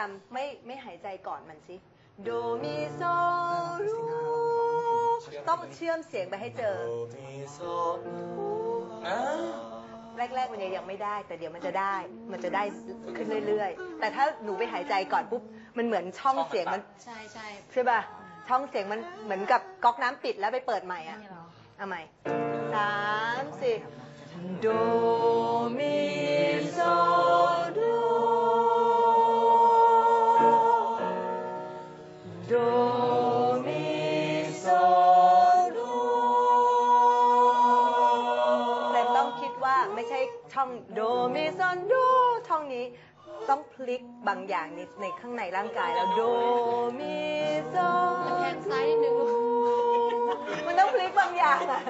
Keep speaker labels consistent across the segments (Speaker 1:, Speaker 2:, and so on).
Speaker 1: ามไม่ไม่หายใจก่อนมันสิโดมีโซรูต้องเชื่อมเสียงไปให้เจอ
Speaker 2: มีโซอ่า
Speaker 1: แรกๆมันยังยังไม่ได้ แต่เดี๋ยวมันจะได้มันจะได้ขึ้นเรื่อยๆ แต่ถ้าหนูไปหายใจก่อนปุ๊บมันเหมือนช่องเสียงมัน
Speaker 3: ใช่ใช่
Speaker 1: ใช่ป่ะช่องเสียงมันเหมือนกับก๊อกน้ำปิดแล้วไปเปิดใหม่อะ
Speaker 3: นี่เหรอ
Speaker 1: เอาใหม่สามสี่โดมี แต่ต้องคิดว่าไม่ใช่ช่องโดมีโซโดช่องนี้ต้องพลิกบางอย่างในในข้างในร่างกายแล้วโดมีโซ
Speaker 3: ตะแคงซ้ายนิดนึงลูก
Speaker 1: มันต้องพลิกบางอย่างอะ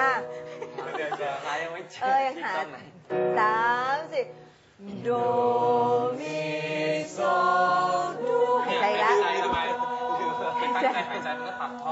Speaker 1: อะ
Speaker 2: เดี๋ยวจะหายังไม่เจอ
Speaker 1: เออยังหา
Speaker 2: ตอนไหน
Speaker 1: สามสี่โดมีโซ หายใจ
Speaker 4: มันก็ตัดท่อ
Speaker 3: เ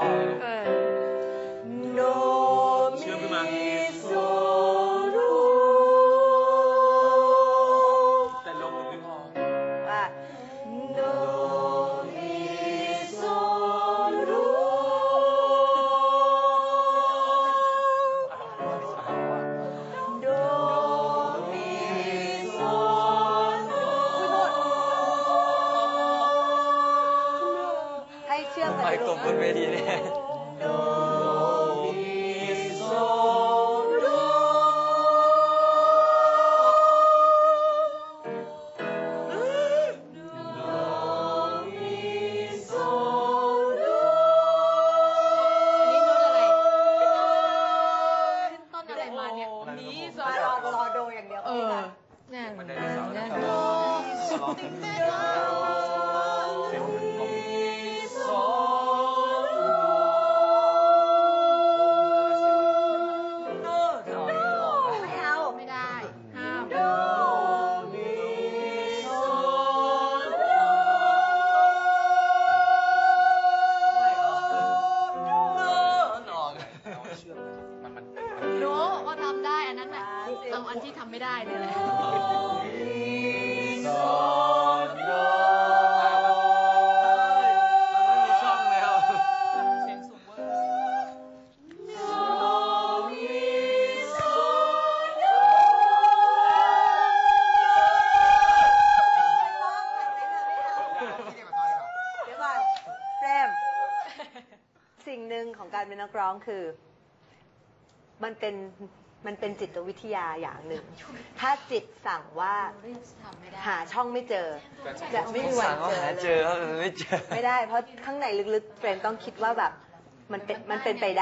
Speaker 3: อ
Speaker 1: ม
Speaker 4: ไป
Speaker 1: กัน
Speaker 2: ก
Speaker 1: ลู
Speaker 2: บนเวทีเนี่ย
Speaker 1: โดมีโซโด
Speaker 3: อันนี้โน้ตอะไรขึ้นต้นอะไรมาเนี่ยนี้สอ
Speaker 1: มารอรอโดอย่างเดียว
Speaker 3: เอ
Speaker 1: ไม่
Speaker 3: อ
Speaker 1: ได้
Speaker 3: เนี่ย
Speaker 4: มันได้เสาร์
Speaker 3: เนี่ เอาอันที่ทำไม่ได้เนี่ยแหละ
Speaker 2: ช่องแล้ว
Speaker 4: เสียงสูงเวอร์
Speaker 1: เดี๋ยวก่อนแรมสิ่งหนึ่งของการเป็นนักร้องคือ มันเป็น มันเป็นจิตวิทยาอย่างหนึ่ง ถ้าจิตสั่งว่า
Speaker 3: รีบทำไม่ได้
Speaker 1: หาช่องไม่เจอ จะไม่มีวัน
Speaker 2: สั่งว่า
Speaker 1: เจอ
Speaker 2: หา
Speaker 1: เล
Speaker 2: เจอยครับไม่เจอ
Speaker 1: ไม่ได้ เพราะข้างในลึกๆเฟรมต้องคิดว่าแบบมันเป็นมันเป็นไปได้